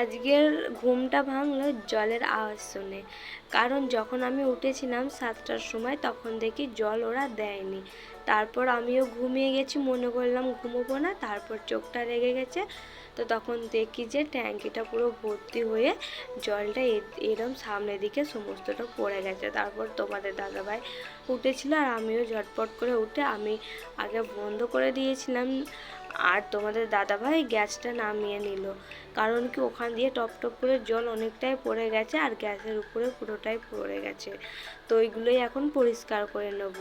আজকের ঘুমটা ভাঙলো জলের আওয়াজ শুনে। কারণ যখন আমি উঠেছিলাম সাতটার সময়, তখন দেখি জল ওরা দেয়নি। তারপর আমিও ঘুমিয়ে গেছি, মনে করলাম ঘুমোবো না, তারপর চোখটা লেগে গেছে। তো তখন দেখি যে ট্যাঙ্কিটা পুরো ভর্তি হয়ে জলটা এরম সামনের দিকে সমস্তটা পড়ে গেছে। তারপর তোমাদের দাদাভাই উঠেছিল আর আমিও ঝটপট করে উঠে আমি আগে বন্ধ করে দিয়েছিলাম আর তোমাদের দাদাভাই গ্যাসটা নামিয়ে নিল। কারণ কি ওখান দিয়ে টপ টপ করে জল অনেকটাই পড়ে গেছে আর গ্যাসের উপরে পুরোটাই পড়ে গেছে। তো ওইগুলোই এখন পরিষ্কার করে নেব।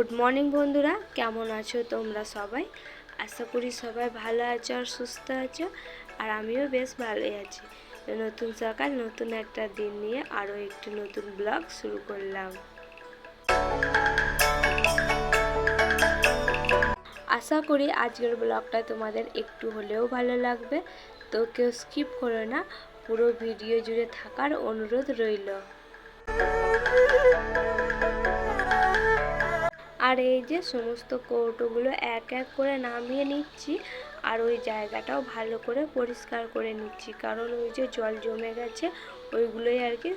গুড মর্নিং বন্ধুরা, কেমন আছো তোমরা সবাই? আশা করি সবাই ভালো আছো আর সুস্থ আছো, আর আমিও বেশ ভালোই আছি। নতুন সকাল, নতুন একটা দিন নিয়ে আরও একটি নতুন ব্লগ শুরু করলাম। আশা করি আজকের ব্লগটা তোমাদের একটু হলেও ভালো লাগবে, তো কেউ স্কিপ করো না, পুরো ভিডিও জুড়ে থাকার অনুরোধ রইল। আর এই যে সমস্ত কৌটোগুলো এক এক করে নামিয়ে নিচ্ছি আর ওই জায়গাটাও ভালো করে পরিষ্কার করে নিচ্ছি। কারণ ওই যে জল জমে গেছে, ওইগুলোই আর কি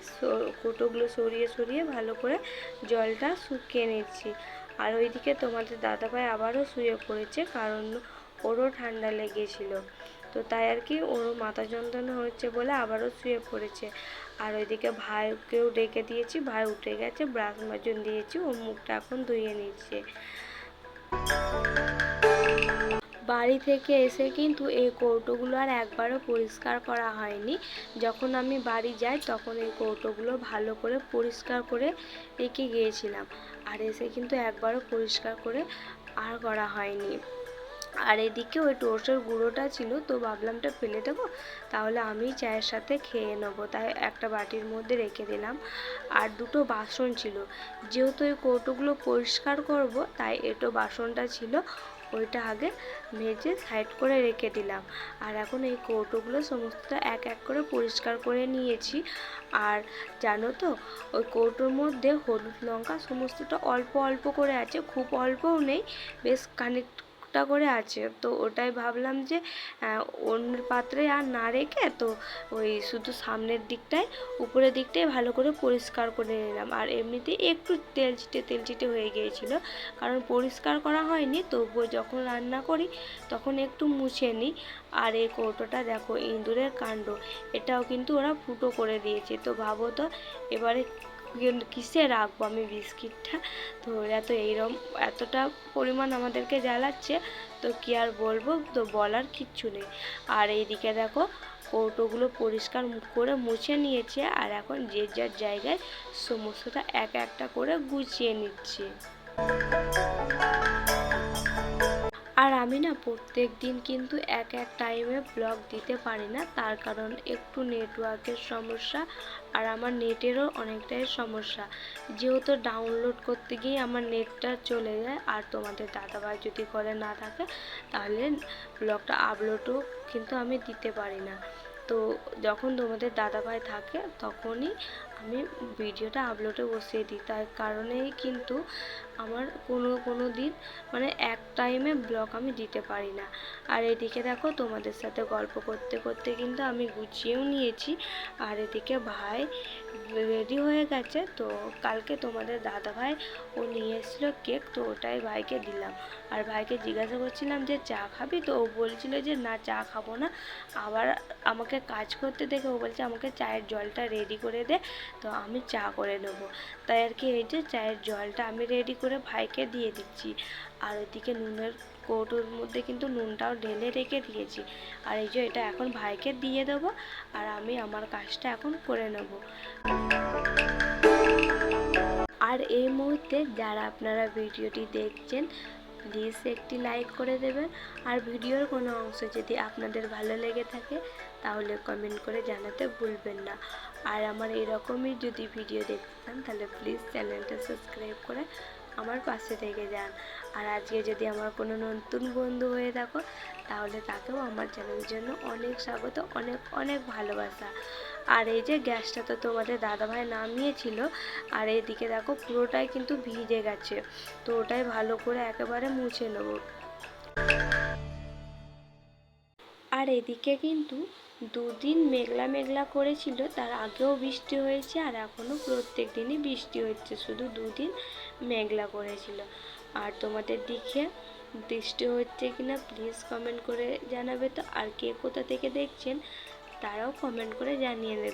কৌটোগুলো সরিয়ে সরিয়ে ভালো করে জলটা শুকিয়ে নিচ্ছি। আর ওইদিকে তোমাদের দাদাভাই আবারও শুয়ে পড়েছে, কারণ ওরও ঠান্ডা লেগেছিল। তো তাই আর কি ওরও মাথা যন্ত্রণা হচ্ছে বলে আবারও শুয়ে পড়েছে। আর ওইদিকে ভাইকেও ডেকে দিয়েছি, ভাই উঠে গেছে, ব্রাশ মাজন দিয়েছি ও মুখটা এখন ধুয়ে নিচ্ছে। বাড়ি থেকে এসে কিন্তু এই কৌটোগুলো আর একবারও পরিষ্কার করা হয়নি। যখন আমি বাড়ি যাই তখন এই কৌটোগুলো ভালো করে পরিষ্কার করে রেখে গিয়েছিলাম। আর এসে কিন্তু একবারও পরিষ্কার করে আর করা হয়নি। আর এদিকে ওই টোস্টের গুঁড়োটা ছিল, তো ভাবলামটা ফেলে দেবো। তাহলে আমি চায়ের সাথে খেয়ে নেব। তাই একটা বাটির মধ্যে রেখে দিলাম। আর দুটো বাসন ছিল। যেহেতু ওই কৌটোগুলো পরিষ্কার করব, তাই এটো বাসনটা ছিল, ওইটা আগে মেজে সাইড করে রেখে দিলাম। আর এখন এই কৌটোগুলো সমস্তটা এক এক করে পরিষ্কার করে নিয়েছি। আর জানো তো, ওই কৌটোর মধ্যে হলুদ লঙ্কা সমস্তটা অল্প অল্প করে আছে, খুব অল্পও নেই, বেশ খানিকটা করে আছে। তো ওটাই ভাবলাম যে আহ, অন্যের পাত্রে আর না রেখে তো ওই শুধু সামনের দিকটায় উপরের দিকটাই ভালো করে পরিষ্কার করে নিলাম। আর এমনিতে একটু তেল ছিটে তেল ছিটে হয়ে গিয়েছিল। কারণ পরিষ্কার করা হয়নি তবুও যখন রান্না করি তখন একটু মুছে নিই। আর এই কৌটোটা দেখো ইঁদুরের কাণ্ড। এটাও কিন্তু ওরা ফুটো করে দিয়েছে। তো ভাবো তো এবারে কিসে রাখব আমি বিস্কিটটা? তো এত এইরকম এতটা পরিমাণ আমাদেরকে জ্বালাচ্ছে, তো কি আর বলব? তো বলার কিচ্ছু নেই। আর এইদিকে দেখো, কৌটোগুলো পরিষ্কার করে মুছে নিয়েছে, আর এখন যে যার জায়গায় সমস্তটা এক একটা করে গুছিয়ে নিচ্ছে। আর আমি না প্রত্যেক দিন কিন্তু এক এক টাইমে ব্লগ দিতে পারি না। তার কারণ একটু নেটওয়ার্কের সমস্যা আর আমার নেটেরও অনেকটাই সমস্যা। যেহেতু ডাউনলোড করতে গিয়ে আমার নেটটা চলে যায় আর তোমাদের দাদাভাই যদি করে না থাকে, তাহলে ব্লগটা আপলোডও কিন্তু আমি দিতে পারি না। তো যখন তোমাদের দাদাভাই থাকে, তখনই আমি ভিডিওটা আপলোডে বসিয়ে দিই। তার কারণেই কিন্তু আমার কোনো কোনো দিন মানে এক টাইমে ব্লগ আমি দিতে পারি না। আর এদিকে দেখো তোমাদের সাথে গল্প করতে করতে কিন্তু আমি গুছিয়েও নিয়েছি। আর এদিকে ভাই রেডি হয়ে গেছে। তো কালকে তোমাদের দাদা ভাই ও নিয়ে এসেছিল কেক তো ওটাই ভাইকে দিলাম। আর ভাইকে জিজ্ঞাসা করছিলাম যে, চা খাবি? তো ও বলছিল যে, না, চা খাব না। আবার আমাকে কাজ করতে দেখে ও বলছে, আমাকে চায়ের জলটা রেডি করে দে। তো আমি চা করে নেব। তাই আর কি, এই যে চায়ের জলটা আমি রেডি করে ভাইকে দিয়ে দিচ্ছি। আর ওইদিকে নুনের কৌটোর মধ্যে কিন্তু নুনটাও ঢেলে রেখে দিয়েছি। আর এই যে এটা এখন ভাইকে দিয়ে দেবো আর আমি আমার কাজটা এখন করে নেব। আর এই মুহূর্তে যারা আপনারা ভিডিওটি দেখছেন, প্লিজ একটি লাইক করে দেবেন। আর ভিডিওর কোনো অংশ যদি আপনাদের ভালো লেগে থাকে, তাহলে কমেন্ট করে জানাতে ভুলবেন না। আর আমার এরকমই যদি ভিডিও দেখতে চান, তাহলে প্লিজ চ্যানেলটা সাবস্ক্রাইব করে আমার পাশে থেকে যান। আর আজকে যদি আমার কোনো নতুন বন্ধু হয়ে থাকো, তাহলে তাকেও আমার চ্যানেলের জন্য অনেক স্বাগত, অনেক অনেক ভালোবাসা। আর এই যে গ্যাসটা তো তোমাদের দাদাভাই নামিয়েছিল, আর এইদিকে দেখো পুরোটাই কিন্তু ভিজে গেছে। তো ওটাই ভালো করে একেবারে মুছে নেব। আর এদিকে কিন্তু দুদিন মেঘলা মেঘলা করেছিল, তার আগেও বৃষ্টি হয়েছে আর এখনও প্রত্যেক দিনই বৃষ্টি হচ্ছে। শুধু দুদিন মেঘলা করেছিল। আর তোমাদের দিকে বৃষ্টি হচ্ছে কিনা প্লিজ কমেন্ট করে জানাবে তো। আর কে কোথা থেকে দেখছেন তারাও কমেন্ট করে জানিয়ে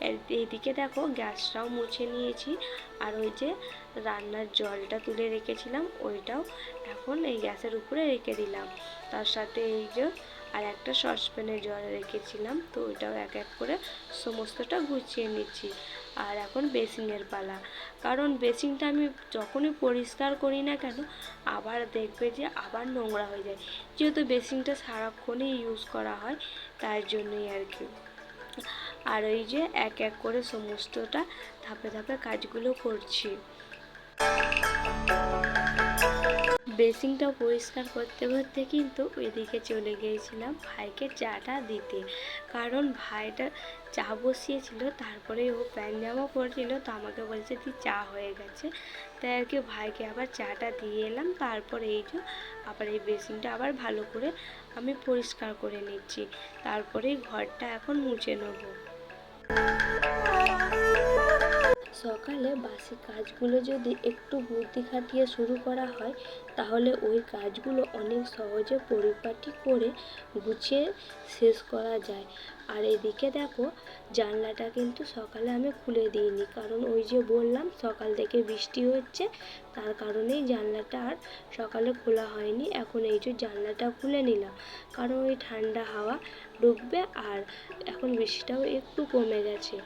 এর- এইদিকে দেখো গ্যাসটাও মুছে নিয়েছি। আর ওই যে রান্নার জলটা তুলে রেখেছিলাম, ওইটাও এখন এই গ্যাসের উপরে রেখে দিলাম। তার সাথে এই যে আর একটা সসপ্যানে জল রেখেছিলাম, তো ওইটাও এক এক করে সমস্তটা গুছিয়ে নিচ্ছি। আর এখন বেসিনের পালা। কারণ বেসিনটা আমি যখনই পরিষ্কার করি না কেন, আবার দেখবে যে আবার নোংরা হয়ে যায়। যেহেতু বেসিনটা সারাক্ষণই ইউজ করা হয়, তার জন্যই আর কি। আর ওই যে এক এক করে সমস্তটা ধাপে ধাপে কাজগুলো করছি। বেসিনটা পরিষ্কার করতে করতে কিন্তু ওইদিকে চলে গিয়েছিলাম ভাইকে চাটা দিতে। কারণ ভাইটা চা বসিয়েছিল, তারপরে ও প্যান্ট জামা পরছিল, তো আমাকে বলছে, তুই চা হয়ে গেছে। তাই আর কি ভাইকে আবার চাটা দিয়ে এলাম। তারপরে এই যে, আবার এই বেসিনটা আবার ভালো করে আমি পরিষ্কার করে নিচ্ছি। তারপরে ঘরটা এখন মুছে নেব। সকালে বাসি কাজগুলো যদি একটু বুদ্ধি খাটিয়ে শুরু করা হয়, তাহলে ওই কাজগুলো অনেক সহজে পরিপাটি করে গুছিয়ে শেষ করা যায়। আর এদিকে দেখো, জানলাটা কিন্তু সকালে আমি খুলে দিইনি, কারণ ওই যে বললাম সকাল থেকে বৃষ্টি হচ্ছে, তার কারণেই জানলাটা আর সকালে খোলা হয়নি। এখন এই যে জানলাটা খুলে নিলাম, কারণ ওই ঠান্ডা হাওয়া ঢুকবে আর এখন বৃষ্টিটাও একটু কমে গেছে।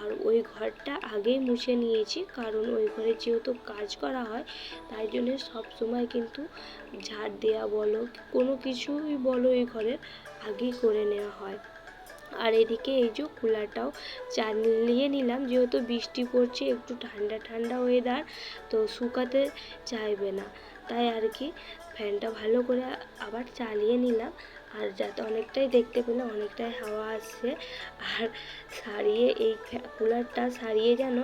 আর ওই ঘরটা আগেই মুছে নিয়েছি, কারণ ওই ঘরে যেহেতু কাজ করা হয়, তাই জন্য সব সময় কিন্তু ঝাড় দেওয়া বলো, কোনো কিছুই বলো এই ঘরের আগেই করে নেওয়া হয়। আর এদিকে এই যে কুলারটাও চালিয়ে নিলাম, যেহেতু বৃষ্টি পড়ছে, একটু ঠান্ডা ঠান্ডা ওয়েদার তো শুকাতে চাইবে না। তাই আর কি ফ্যানটা ভালো করে আবার চালিয়ে নিলাম। আর যাতে অনেকটাই দেখতে পেলে অনেকটাই হাওয়া আসছে। আর সারিয়ে এই কুলারটা সারিয়ে যেন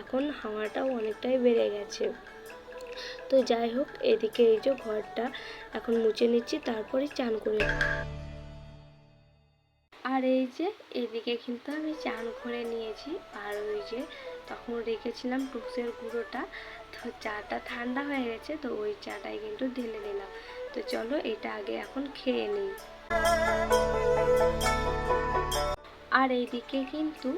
এখন হাওয়াটাও অনেকটাই বেড়ে গেছে। তো যাই হোক, এদিকে এই যে ঘরটা এখন মুছে নিচ্ছি, তারপরে চান করে আর এই যে এদিকে কিন্তু আমি চান করে নিয়েছি, আর ওই যে তখন রেখেছিলাম টুকসের গুঁড়োটা, তো চাটা ঠান্ডা হয়ে গেছে, তো ওই চাটাই কিন্তু ঢেলে নিলাম তো চলো এটা আগে এখন খেয়ে নিই। আর এইদিকে কিন্তু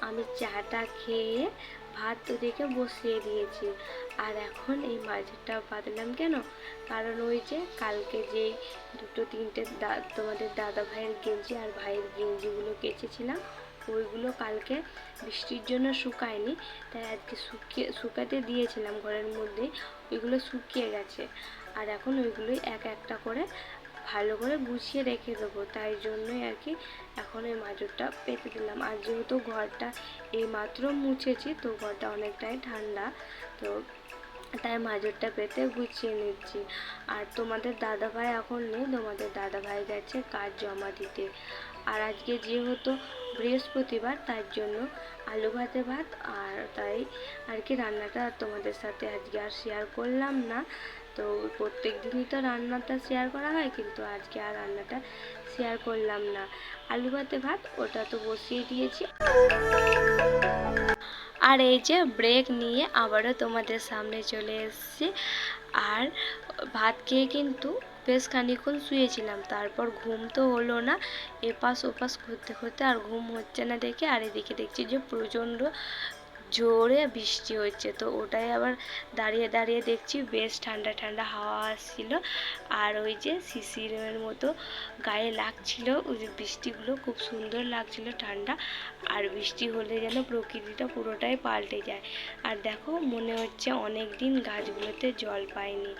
আমি চাটা খেয়ে ভাত ওদিকে বসিয়ে দিয়েছি। আর এখন এই মাঝেরটা বাঁধলাম কেন? কারণ ওই যে কালকে যেই দুটো তিনটে দা- তোমাদের দাদা ভাইয়ের গেঞ্জি আর ভাইয়ের গেঞ্জিগুলো কেচেছিলাম, ওইগুলো কালকে বৃষ্টির জন্য শুকায়নি। তাই আজকে শুকিয়ে, শুকাতে দিয়েছিলাম ঘরের মধ্যে ওইগুলো শুকিয়ে গেছে। আর এখন ওইগুলোই এক একটা করে ভালো করে গুছিয়ে রেখে দেবো। তাই জন্যই আর কি এখন এই মাজরটা পেতে দিলাম। আর যেহেতু ঘরটা এই মাত্র মুছেছি, তো ঘরটা অনেকটাই ঠান্ডা, তো তাই মাজরটা পেতে গুছিয়ে নিচ্ছি। আর তোমাদের দাদা ভাই এখন নেই, তোমাদের দাদা ভাই গেছে কাজ জমা দিতে। আর আজকে যেহেতু বৃহস্পতিবার, তার জন্য আলু ভাতে ভাত। আর তাই আর কি রান্নাটা তোমাদের সাথে আজকে আর শেয়ার করলাম না। তো প্রত্যেক দিনই তো রান্নাটা শেয়ার করা হয়, কিন্তু আজকে আর রান্নাটা শেয়ার করলাম না। আলু ভাতে ভাত, ওটা তো বসিয়ে দিয়েছি। আর এই যে ব্রেক নিয়ে আবারও তোমাদের সামনে চলে এসেছি। আর ভাত খেয়ে কিন্তু বেশ খানিক্ষণ শুয়েছিলাম। তারপর ঘুম তো হলো না। এপাশ ওপাশ করতে করতে আর ঘুম হচ্ছে না দেখে আর এদিকে দেখছি যে প্রচণ্ড জোরে বৃষ্টি হচ্ছে। তো ওটাই আবার দাঁড়িয়ে দাঁড়িয়ে দেখছি বেশ ঠান্ডা ঠান্ডা হাওয়া আসছিল। আর ওই যে শিশিরের মতো গায়ে লাগছিল। ওই যে বৃষ্টিগুলো খুব সুন্দর লাগছিল ঠান্ডা। আর বৃষ্টি হলে যেন প্রকৃতিটা পুরোটাই পাল্টে যায়। আর দেখো মনে হচ্ছে অনেক দিন গাছগুলোতে জল পায়নি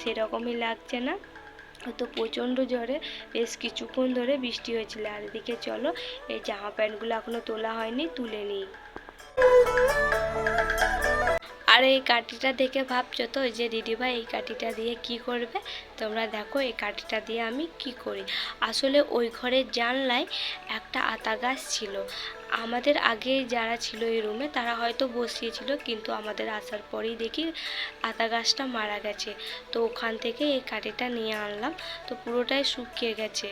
সেরকমই লাগছে না। তো প্রচণ্ড জ্বরে বেশ কিছুক্ষণ ধরে বৃষ্টি হয়েছিল। আর এদিকে চলো, এই জামা প্যান্টগুলো এখনও তোলা হয়নি, তুলে নিই। আর এই কাঠিটা দেখে ভাবছ তো, যে দিদিভাই এই কাঠিটা দিয়ে কি করবে? তোমরা দেখো এই কাঠিটা দিয়ে আমি কি করি। আসলে ওই ঘরের জানলায় একটা আতা গাছ ছিল। আমাদের আগে যারা ছিল এই রুমে তারা হয়তো বসিয়েছিল, কিন্তু আমাদের আসার পরেই দেখি আতা গাছটা মারা গেছে। তো ওখান থেকে এই কাঠিটা নিয়ে আনলাম, তো পুরোটাই শুকিয়ে গেছে।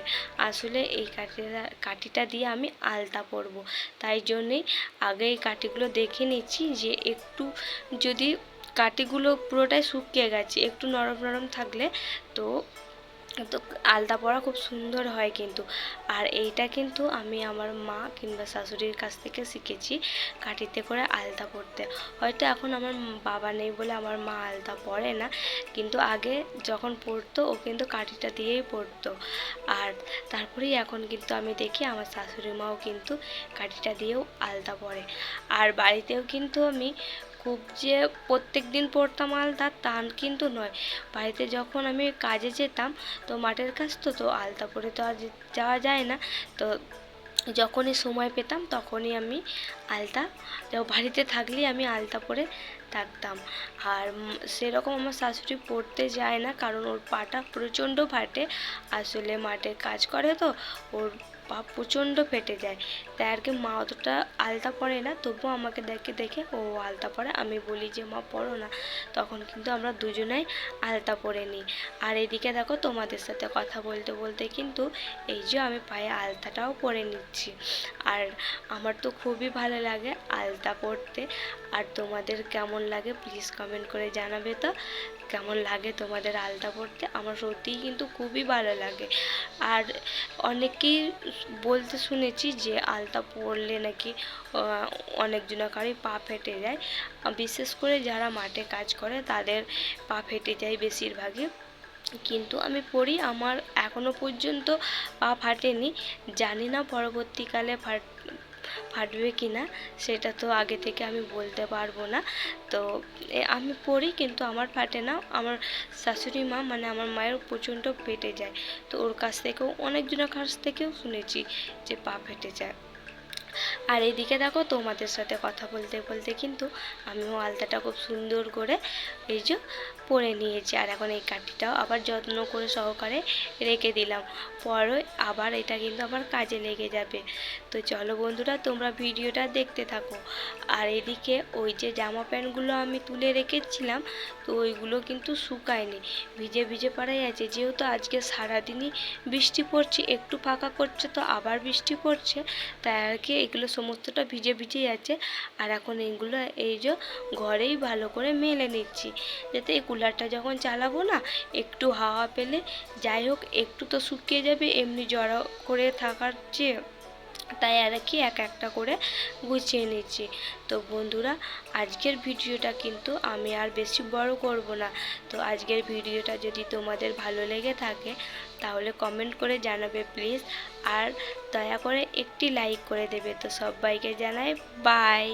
আসলে এই কাঠিটা কাঠিটা দিয়ে আমি আলতা পরব। তাই জন্যেই আগে এই কাঠিগুলো দেখে নিচ্ছি যে একটু যদি কাঠিগুলো পুরোটাই শুকিয়ে গেছে, একটু নরম নরম থাকলে তো তো আলতা পরা খুব সুন্দর হয় কিন্তু। আর এইটা কিন্তু আমি আমার মা কিংবা শাশুড়ির কাছ থেকে শিখেছি কাঠিতে করে আলতা পরতে। হয়তো এখন আমার বাবা নেই বলে আমার মা আলতা পরে না, কিন্তু আগে যখন পরতো ও কিন্তু কাঠিটা দিয়েই পরতো। আর তারপরেই এখন কিন্তু আমি দেখি আমার শাশুড়ি মাও কিন্তু কাঠিটা দিয়েও আলতা পরে। আর বাড়িতেও কিন্তু আমি খুব যে প্রত্যেক দিন পরতাম আলতা, তা কিন্তু নয়। বাড়িতে যখন আমি কাজে যেতাম, তো মাঠের কাজ তো তো আলতা পরে তো আর যাওয়া যায় না। তো যখনই সময় পেতাম, তখনই আমি আলতা বাড়িতে থাকলেই আমি আলতা পরে থাকতাম। আর সেরকম আমার শাশুড়ি পড়তে যায় না, কারণ ওর পাটা প্রচণ্ড ফাটে। আসলে মাঠে কাজ করে তো, ওর পা প্রচণ্ড ফেটে যায়। তাই আর কি মা অতটা আলতা পরে না, তবুও আমাকে দেখে দেখে ও আলতা পরে। আমি বলি যে, মা, পড়ো না। তখন কিন্তু আমরা দুজনাই আলতা পরে নিই। আর এদিকে দেখো তোমাদের সাথে কথা বলতে বলতে কিন্তু এই যে আমি পায়ে আলতাটাও পরে নিচ্ছি। আর আমার তো খুবই ভালো লাগে আলতা পরতে। আর তোমাদের কেমন লাগে প্লিজ কমেন্ট করে জানাবে তো। কেমন লাগে তোমাদের আলতা পরতে আমার সত্যিই কিন্তু খুবই ভালো লাগে। আর অনেকেই বলতে শুনেছি যে আলতা পরলে নাকি অনেকজনাকারই পা ফেটে যায়। বিশেষ করে যারা মাঠে কাজ করে তাদের পা ফেটে যায় বেশিরভাগই। কিন্তু আমি পড়ি, আমার এখনও পর্যন্ত পা ফাটেনি। জানি না পরবর্তীকালে ফাট ফাটবে কি না, সেটা তো আগে থেকে আমি বলতে পারব না। তো আমি পড়ি কিন্তু আমার ফাটে না, আমার শাশুড়ি মা মানে আমার মায়ের প্রচণ্ড ফেটে যায়। তো ওর কাছ থেকেও, অনেকজনের কাছ থেকেও শুনেছি যে পা ফেটে যায়। আর এদিকে দেখো তোমাদের সাথে কথা বলতে বলতে কিন্তু আমিও আলতাটা খুব সুন্দর করে, এই যে পরে নিয়েছি। আর এখন এই কাঠিটাও আবার যত্ন করে সহকারে রেখে দিলাম। পরে আবার এটা কিন্তু আবার কাজে লেগে যাবে। তো চলো বন্ধুরা, তোমরা ভিডিওটা দেখতে থাকো। আর এদিকে ওই যে জামা প্যান্টগুলো আমি তুলে রেখেছিলাম, তো ওইগুলো কিন্তু শুকায়নি। ভিজে ভিজে পাড়াই আছে। যেহেতু আজকে সারাদিনই বৃষ্টি পড়ছে, একটু ফাঁকা করছে তো আবার বৃষ্টি পড়ছে, তাই আর কি এগুলো সমস্তটা ভিজে, ভিজেই আছে। আর এখন এইগুলো এই যে ঘরেই ভালো করে মেলে নিচ্ছি, যাতে এই কুলারটা যখন চালাবো না, একটু হাওয়া পেলে, যাই হোক, একটু তো শুকিয়ে যাবে, এমনি জড়ো করে থাকার চেয়ে। তাই আর কি, এক একটা করে গুছিয়ে নিচ্ছি। তো বন্ধুরা, আজকের ভিডিওটা কিন্তু আমি আর বেশি বড় করব না। তো আজকের ভিডিওটা যদি তোমাদের ভালো লেগে থাকে, তাহলে কমেন্ট করে জানাবে প্লিজ আর দয়া করে একটি লাইক করে দেবে। তো সবাইকে জানাই বাই